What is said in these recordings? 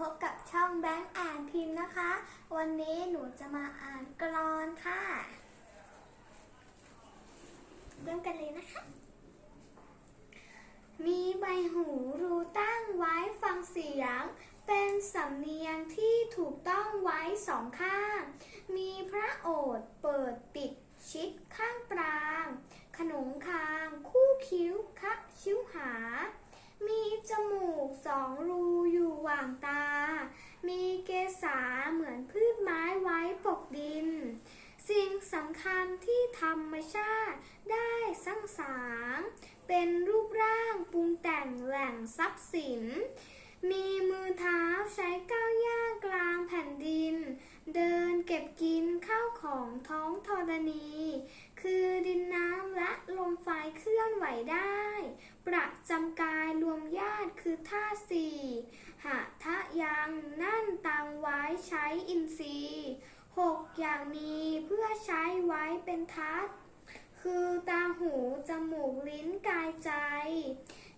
พบกับช่องแบงค์อ่านพิมพ์นะคะ วันนี้หนูจะมาอ่านกรอนค่ะ เริ่มกันเลยนะคะ มีใบหูรูตั้งไว้ฟังเสียง เป็นสำเนียงที่ถูกต้องไว้สองข้าง มีพระโอษฐ์เปิดปิดชิดข้างปราง ขนงคาง คู่คิ้วคะคิ้วหา มีจมูกสองรูอยู่หว่างตา มีเกษาเหมือนพืชไม้ไว้ปกดิน สิ่งสำคัญที่ธรรมชาติได้สร้างสาง เป็นรูปร่างปรุงแต่งแหล่งทรัพย์สิน มีมือเท้าใช้ก้าวย่างกลางแผ่นดิน เดินเก็บกินข้าวของท้องธรณี คือดินน้ำและลมไฟเคลื่อนไหวได้ ประจำกายรวมญาติคือท่าสี่หะทะยังนั่นตังไว้ ใช้อินทรีย์หกอย่างนี้เพื่อใช้ไว้เป็นทัศคือตาหู จมูก ลิ้นกายใจ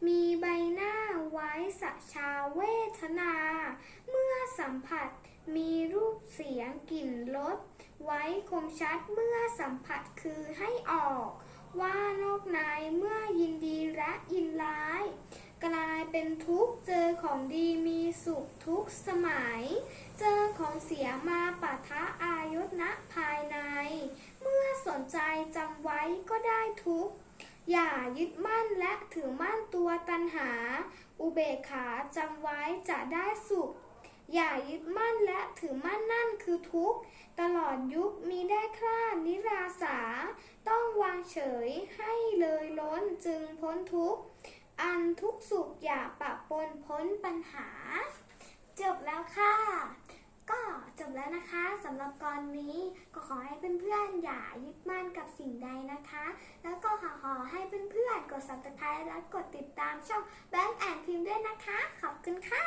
มีใบหน้าไว้สะชาเวทนา เมื่อสัมผัสมีรูปเสียงกลิ่นรสไว้คมชัดเมื่อสัมผัสคือให้ออก ว่านอกในเมื่อยินดีและยิ เป็นทุกข์เจอของดีมีสุขทุกสมัย เจอของเสียมาปะทะอายศนะภายใน เมื่อสนใจจำไว้ก็ได้ทุกอย่ายึดมั่นและถือมั่นตัวตัณหา อุเบกขาจำไว้จะได้สุข อย่ายึดมั่นและถือมั่นนั่นคือทุกข์ ตลอดยุคมีได้คลาดนิราสา ต้องวางเฉยให้เลยล้นจึงพ้นทุกข์ อันทุกสุขอย่าปะปนพ้นปัญหา จบแล้วค่ะ ก็จบแล้วนะคะสำหรับกรนี้ก็ขอให้เพื่อนๆอย่ายึดมั่นกับสิ่งใดนะคะ แล้วก็ขอขอให้เพื่อนๆกด subscribe และกดติดตามช่องแบงค์แอนพิมพ์ด้วยนะคะ ขอบคุณค่ะ